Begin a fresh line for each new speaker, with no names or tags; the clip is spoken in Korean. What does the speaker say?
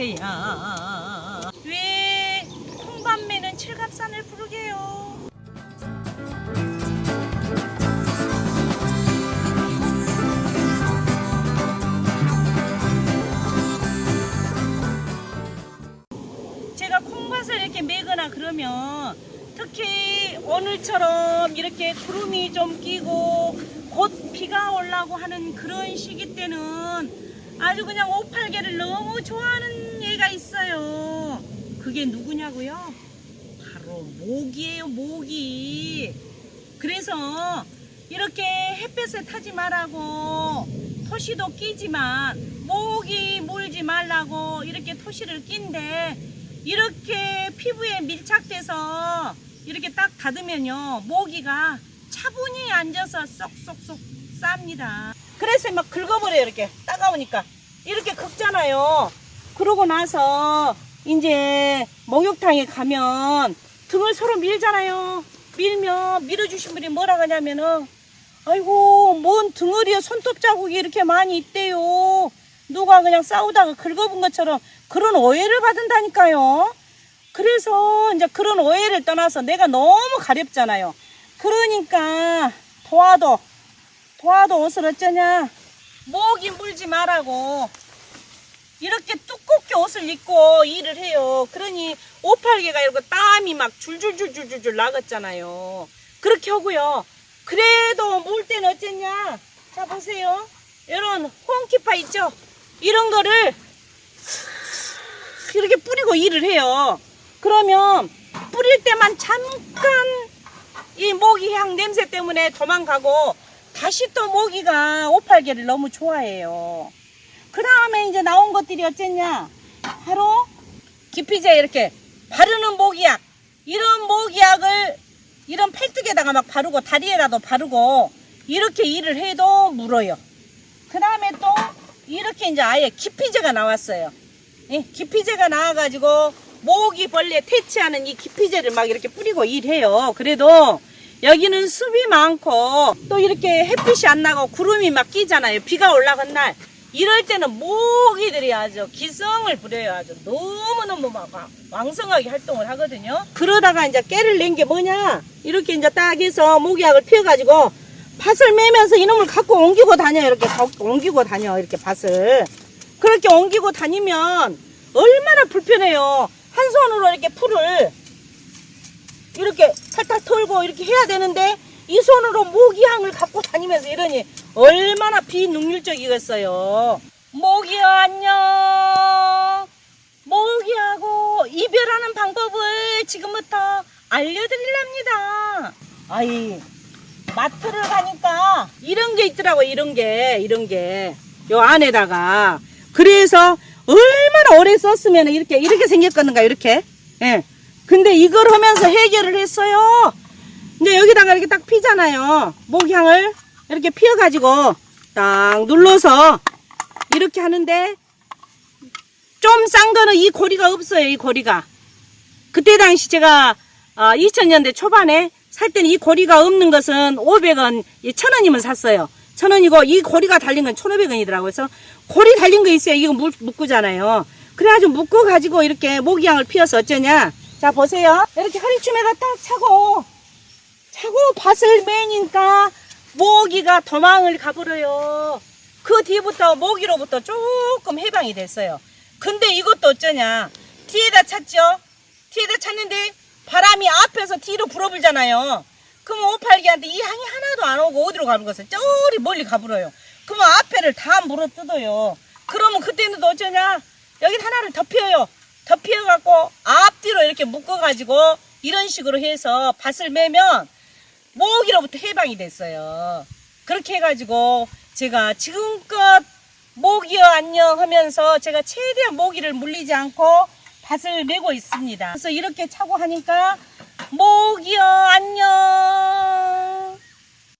하냐 왜 홍밤매는 칠갑산을 부르게요? 제가 콩밭을 이렇게 매거나 그러면 특히 오늘처럼 이렇게 구름이 좀 끼고 곧 비가 오려고 하는 그런 시기 때는 아주 그냥 오팔개를 너무 좋아하는 얘가 있어요. 그게 누구냐고요? 바로 모기예요, 모기. 그래서 이렇게 햇볕에 타지 말라고 토시도 끼지만 모기 물지 말라고 이렇게 토시를 낀데 이렇게 피부에 밀착돼서 이렇게 딱 닫으면요 모기가 차분히 앉아서 쏙쏙쏙 쌉니다 그래서 막 긁어버려요 이렇게. 따가우니까. 이렇게 긁잖아요. 그러고 나서 이제 목욕탕에 가면 등을 서로 밀잖아요. 밀면 밀어주신 분이 뭐라 하냐면은 아이고 뭔 등을이요? 손톱 자국이 이렇게 많이 있대요. 누가 그냥 싸우다가 긁어본 것처럼 그런 오해를 받은다니까요. 그래서 이제 그런 오해를 떠나서 내가 너무 가렵잖아요. 그러니까 도와도 도와도 옷을 어쩌냐 목이 물지 말라고 이렇게 두껍게 옷을 입고 일을 해요. 그러니 오팔개가 이렇게 땀이 막 줄줄줄줄줄 나갔잖아요. 그렇게 하고요. 그래도 물 때는 어쨌냐? 자 보세요. 이런 홍키파 있죠? 이런 거를 이렇게 뿌리고 일을 해요. 그러면 뿌릴 때만 잠깐 이 모기향 냄새 때문에 도망가고 다시 또 모기가 오팔개를 너무 좋아해요. 그 다음에 이제 나온 것들이 어쨌냐? 바로 기피제 이렇게 바르는 모기약. 이런 모기약을 이런 팔뚝에다가 막 바르고 다리에라도 바르고 이렇게 일을 해도 물어요. 그 다음에 또 이렇게 이제 아예 기피제가 나왔어요. 예, 기피제가 나와가지고 모기 벌레 퇴치하는 이 기피제를 막 이렇게 뿌리고 일해요. 그래도 여기는 습이 많고 또 이렇게 햇빛이 안 나고 구름이 막 끼잖아요. 비가 올라간 날. 이럴 때는 모기들이 아주 기성을 부려요. 아주 너무너무 막 왕- 왕성하게 활동을 하거든요. 그러다가 이제 깨를 낸 게 뭐냐? 이렇게 이제 딱 해서 모기약을 피워가지고 밭을 매면서 이놈을 갖고 옮기고 다녀요. 이렇게 옮기고 다녀. 이렇게 밭을. 그렇게 옮기고 다니면 얼마나 불편해요. 한 손으로 이렇게 풀을 이렇게 털고 이렇게 해야 되는데 이 손으로 모기향을 갖고 다니면서 이러니 얼마나 비능률적이겠어요. 모기야 안녕. 모기하고 이별하는 방법을 지금부터 알려드리랍니다. 아이 마트를 가니까 이런 게 있더라고 이런 게 이런 게 요 안에다가 그래서 얼마나 오래 썼으면 이렇게 이렇게 생겼겠는가 이렇게 예 근데 이걸 하면서 해결을 했어요 이제 여기다가 이렇게 딱 피잖아요 목향을 이렇게 피워가지고 딱 눌러서 이렇게 하는데 좀 싼 거는 이 고리가 없어요 이 고리가 그때 당시 제가 어, 2000년대 초반에 살 때는 이 고리가 없는 것은 500원, 1000원이면 샀어요. 1000원이고 이 고리가 달린 건 1500원이더라고요. 그래서 고리 달린 거 있어요. 이거 물, 묶고잖아요. 그래가지고 묶고 가지고 이렇게 모기향을 피워서 어쩌냐. 자 보세요. 이렇게 허리춤에가 딱 차고 차고 밭을 매니까 모기가 도망을 가버려요. 그 뒤부터 모기로부터 조금 해방이 됐어요. 근데 이것도 어쩌냐. 뒤에다 찼죠? 뒤에다 찼는데 바람이 앞에서 뒤로 불어불잖아요. 그러면 오팔기한테 이 향이 하나도 안 오고 어디로 것을 저리 멀리 가불어요. 그러면 앞에를 다 물어 뜯어요. 그러면 그때는 또 어쩌냐? 여기 하나를. 더 피워갖고 앞뒤로 이렇게 묶어가지고 이런 식으로 해서 밭을 매면 모기로부터 해방이 됐어요. 그렇게 해가지고 제가 지금껏 모기여 안녕 하면서 제가 최대한 모기를 물리지 않고 밭을 메고 있습니다. 그래서 이렇게 차고 하니까 모기여 안녕